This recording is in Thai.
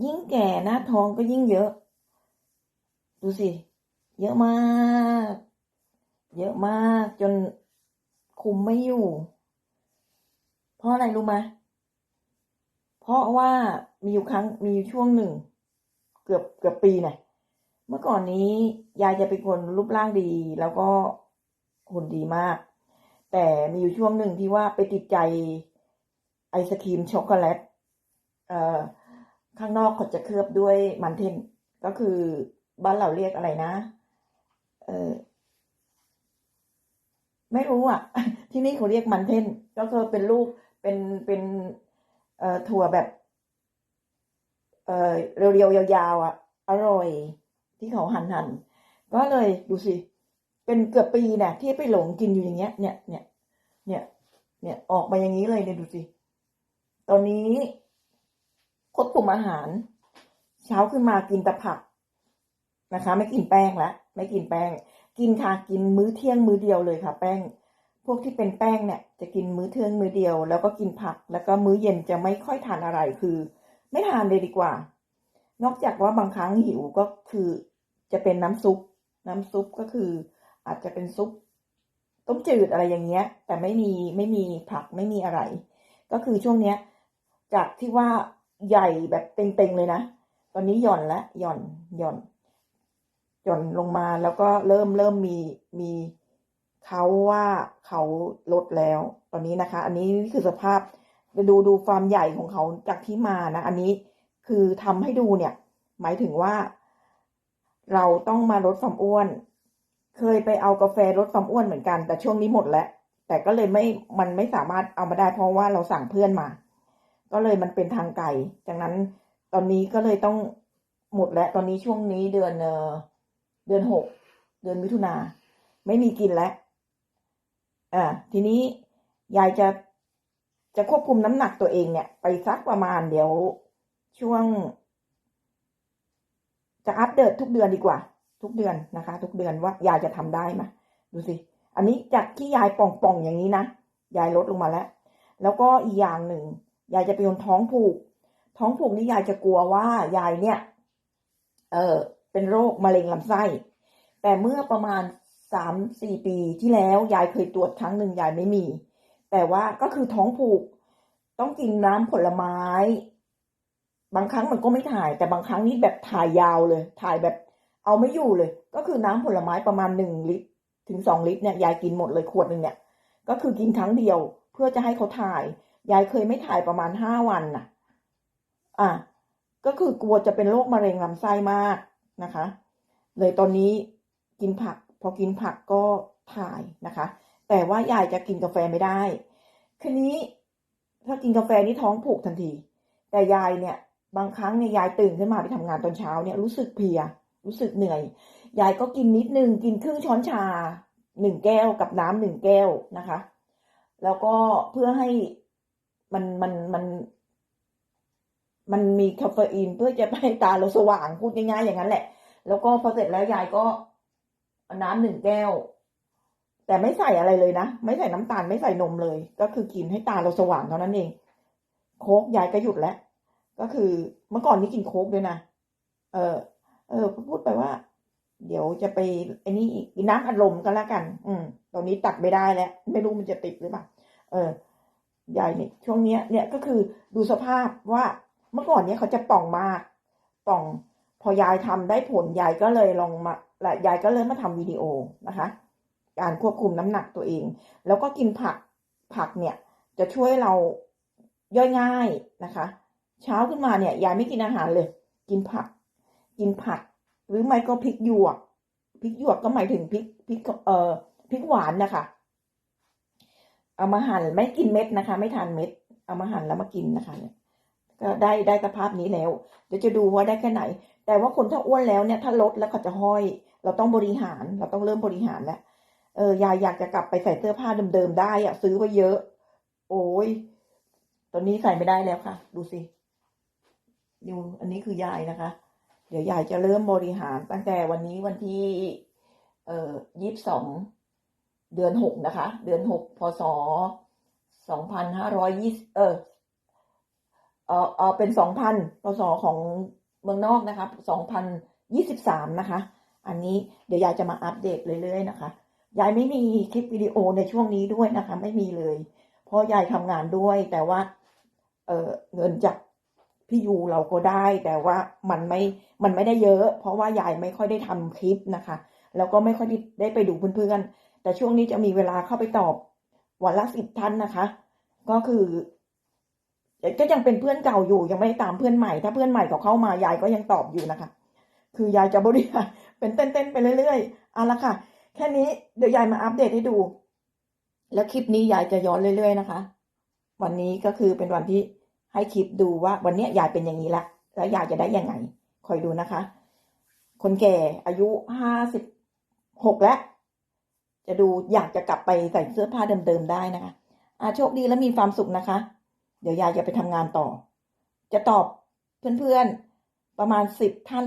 ยิ่งแก่หน้าท้องก็ยิ่งเยอะ ดูสิ เยอะมาก เยอะมากจนคุมไม่อยู่ เพราะอะไรรู้ไหมเพราะว่ามีอยู่ครั้งมีอยู่ช่วงหนึ่ง เกือบเกือบปีน่ะเมื่อก่อนนี้ยายจะเป็นคนรูปร่างดี แล้วก็หุ่นดีมาก แต่มีอยู่ช่วงหนึ่งที่ว่าไปติดใจไอศครีมช็อกโกแลต เอ่อ ข้างนอกเขาจะเคลือบด้วยมันเทนก็คือบ้านเราเรียกอะไรนะ เออไม่รู้อะ ที่นี่เขาเรียกมันเทนก็คือเป็นลูกเป็นเป็น เอ่อถั่วแบบ เอ่อเรียวๆยาวๆอะ อร่อย ที่เขาหั่นหั่นก็เลยดูสิ เป็นเกือบปีเนี่ยที่ไปหลงกินอยู่อย่างเงี้ย เนี่ยเนี่ยเนี่ยเนี่ยออกมาอย่างนี้เลยเนี่ยดูสิ ตอนนี้ ควบคุมอาหาร เช้าขึ้นมากินแต่ผักนะคะ ไม่กินแป้งละไม่กินแป้ง กินค่ะกินมื้อเที่ยงมื้อเดียวเลยค่ะ แป้ง พวกที่เป็นแป้งเนี่ย จะกินมื้อเที่ยงมื้อเดียว แล้วก็กินผัก แล้วก็มื้อเย็นจะไม่ค่อยทานอะไรคือ ไม่ทานเลยดีกว่า นอกจากว่าบางครั้งหิวก็คือจะเป็นน้ำซุป น้ำซุปก็คือ อาจจะเป็นซุปต้มจืดอะไรอย่างเงี้ย แต่ไม่มีไม่มีผักไม่มีอะไร ก็คือช่วงเนี้ย จากที่ว่า ใหญ่แบบเต็งๆเลยนะ ตอนนี้หย่อนละหย่อนหย่อน หย่อนลงมาแล้วก็เริ่มเริ่มมีมีเขาว่าเขาลดแล้ว ตอนนี้นะคะ อันนี้คือสภาพดูดูความใหญ่ของเขาจากที่มานะ อันนี้คือทำให้ดูเนี่ย หมายถึงว่า เราต้องมาลดความอ้วน เคยไปเอากาแฟลดความอ้วนเหมือนกัน แต่ช่วงนี้หมดแล้ว แต่ก็เลยไม่มันไม่สามารถเอามาได้เพราะว่าเราสั่งเพื่อนมา ก็เลยมันเป็นทางไกลจากนั้นตอนนี้ก็เลยต้องหมดแล้วตอนนี้ช่วงนี้เดือนเดือนหกเดือนมิถุนาไม่มีกินแล้วอ่าทีนี้ยายจะจะควบคุมน้ำหนักตัวเองเนี่ย ไปสักประมาณเดี๋ยวช่วง จะอัปเดตทุกเดือนดีกว่า ทุกเดือนนะคะ ทุกเดือนว่ายายจะทำได้ไหมดูสิ อันนี้จากที่ยายป่องๆอย่างนี้นะยายลดลงมาแล้ว แล้วก็อีกอย่างหนึ่ง ยายจะเป็นคนท้องผูก ท้องผูกนี่ยายจะกลัวว่ายายเนี่ย เออเป็นโรคมะเร็งลำไส้ แต่เมื่อประมาณสามสี่ปีที่แล้วยายเคยตรวจครั้งหนึ่งยายไม่มี แต่ว่าก็คือท้องผูก ต้องกินน้ำผลไม้ บางครั้งมันก็ไม่ถ่าย แต่บางครั้งนี่แบบถ่ายยาวเลย ถ่ายแบบเอาไม่อยู่เลย ก็คือน้ำผลไม้ประมาณหนึ่งลิตร ถึงสองลิตรเนี่ยยายกินหมดเลยขวดหนึ่งเนี่ย ก็คือกินครั้งเดียวเพื่อจะให้เขาถ่าย ยายเคยไม่ถ่ายประมาณห้าวันน่ะ อะ ก็คือกลัวจะเป็นโรคมะเร็งลำไส้มากนะคะ เลยตอนนี้กินผัก พอกินผักก็ถ่ายนะคะ แต่ว่ายายจะกินกาแฟไม่ได้ คืนนี้ถ้ากินกาแฟนี่ท้องผูกทันที แต่ยายเนี่ย บางครั้งเนี่ยยายตื่นขึ้นมาไปทำงานตอนเช้าเนี่ยรู้สึกเพลีย รู้สึกเหนื่อย ยายก็กินนิดนึงกินครึ่งช้อนชาหนึ่งแก้วกับน้ำหนึ่งแก้วนะคะ แล้วก็เพื่อให้ มันมันมันมันมีคาเฟอีนเพื่อจะให้ตาเราสว่างพูดง่ายๆอย่างนั้นแหละ แล้วก็พอเสร็จแล้วยายก็น้ำหนึ่งแก้ว แต่ไม่ใส่อะไรเลยนะ ไม่ใส่น้ำตาลไม่ใส่นมเลย ก็คือกินให้ตาเราสว่างเท่านั้นเอง โค้กยายก็หยุดแล้ว ก็คือเมื่อก่อนนี้กินโค้กด้วยนะเออ เออพูดไปว่า เดี๋ยวจะไปไอ้นี่อีกกินน้ำอัดลมกันแล้วกัน อืมตอนนี้ตัดไม่ได้แล้ว ไม่รู้มันจะติดหรือเปล่าเออ ยายเนี่ยช่วงเนี้ยเนี่ยก็คือดูสภาพว่าเมื่อก่อนเนี้ยเขาจะป่องมากป่อง พอยายทำได้ผลยายก็เลยลองมาและยายก็เริ่มมาทำวิดีโอนะคะ การควบคุมน้ำหนักตัวเอง แล้วก็กินผักผักเนี่ยจะช่วยเราย่อยง่ายนะคะ เช้าขึ้นมาเนี่ยยายไม่กินอาหารเลย กินผัก กินผัก หรือไม่ก็พริกหยวกพริกหยวกก็หมายถึงพริกพริกเอ่อพริกหวานนะคะ เอามาหั่นไม่กินเม็ดนะคะ ไม่ทานเม็ด เอามาหั่นแล้วมากินนะคะเนี่ยก็ได้ได้สภาพนี้แล้ว เดี๋ยวจะดูว่าได้แค่ไหน แต่ว่าคนถ้าอ้วนแล้วเนี่ย ถ้าลดแล้วเขาจะห้อย เราต้องบริหาร เราต้องเริ่มบริหารแล้วเออยายอยากจะกลับไปใส่เสื้อผ้าเดิมๆได้อะซื้อไว้เยอะ โอ้ยตอนนี้ใส่ไม่ได้แล้วค่ะ ดูสิดูอันนี้คือยายนะคะ เดี๋ยวยายจะเริ่มบริหารตั้งแต่วันนี้วันที่ เอ่อยี่สิบสอง เดือนหกนะคะ เดือนหกพศสองพันห้าร้อยยี่เออเอออเออเป็นสองพันพศของเมืองนอกนะครับสองพันยี่สิบสามนะคะ อันนี้เดี๋ยวยายจะมาอัปเดตเรื่อยๆนะคะ ยายไม่มีคลิปวิดีโอในช่วงนี้ด้วยนะคะ ไม่มีเลย เพราะยายทำงานด้วยแต่ว่า เออเงินจากพี่ยูเราก็ได้ แต่ว่ามันไม่ มันไม่ได้เยอะ เพราะว่ายายไม่ค่อยได้ทำคลิปนะคะ แล้วก็ไม่ค่อยได้ได้ไปดูเพื่อนๆ แต่ช่วงนี้จะมีเวลาเข้าไปตอบวันละสิบท่านนะคะ ก็คือก็ยังเป็นเพื่อนเก่าอยู่ยังไม่ได้ตามเพื่อนใหม่ ถ้าเพื่อนใหม่เขาเข้ามายายก็ยังตอบอยู่นะคะ คือยายจะบริหารเป็นเต้นๆไปเรื่อยๆเอาละค่ะ แค่นี้เดี๋ยวยายมาอัปเดตให้ดู แล้วคลิปนี้ยายจะย้อนเรื่อยๆนะคะ วันนี้ก็คือเป็นวันที่ให้คลิปดูว่าวันนี้ยยายเป็นอย่างนี้ละแล้วยายจะได้ยังไงคอยดูนะคะ คนแก่อายุห้าสิบหกแล้ว จะดูอยากจะกลับไปใส่เสื้อผ้าเดิมๆได้นะคะอาโชคดีและมีความสุขนะคะ เดี๋ยวยายจะไปทำงานต่อ จะตอบเพื่อนๆประมาณสิบท่าน